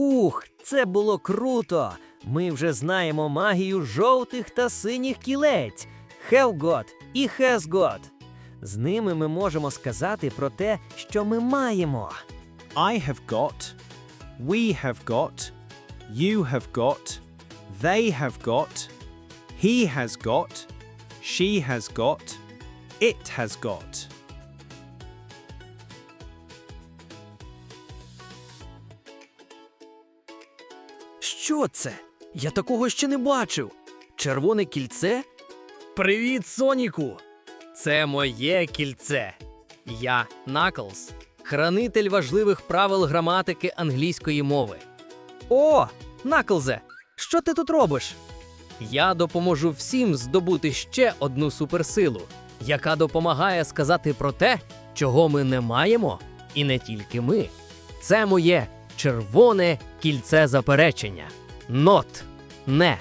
Ух, це було круто! Ми вже знаємо магію жовтих та синіх кілець got і got. З ними ми можемо сказати про те, що ми маємо. I have got, we have got, you have got, they have got, he has got, she has got, it has got. Що це? Я такого ще не бачив. Червоне кільце? Привіт, Соніку! Це моє кільце. Я Наклз, хранитель важливих правил граматики англійської мови. О, Наклзе, що ти тут робиш? Я допоможу всім здобути ще одну суперсилу, яка допомагає сказати про те, чого ми не маємо, і не тільки ми. Це моє червоне кільце заперечення. Нот. Не.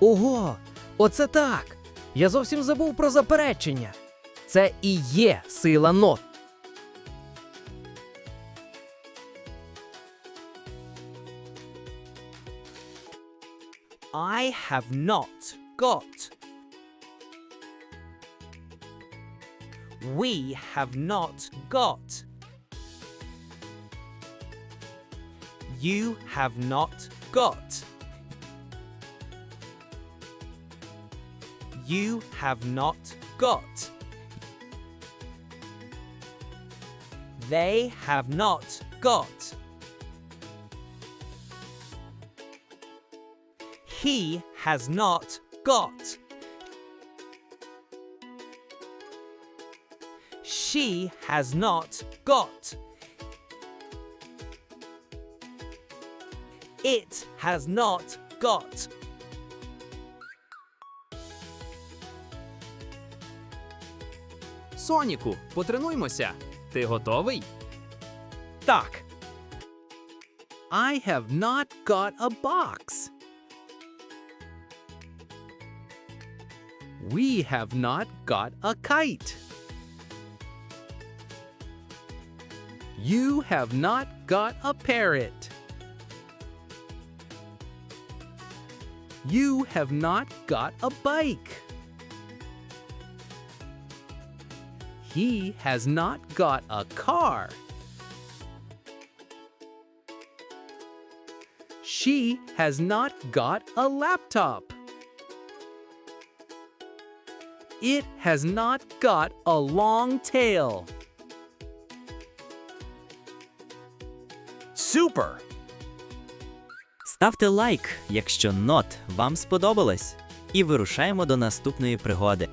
Ого, оце так. Я зовсім забув про заперечення. Це і є сила нот. I have not got. We have not got. You have not got. You have not got. They have not got. He has not got. She has not got. It has not got. Соніку, потренуймося. Ти готовий? Так. I have not got a box. We have not got a kite. You have not got a parrot. You have not got a bike. He has not got a car. She has not got a laptop. It has not got a long tail. Super. Ставте лайк, якщо нот вам сподобалось, і вирушаємо до наступної пригоди.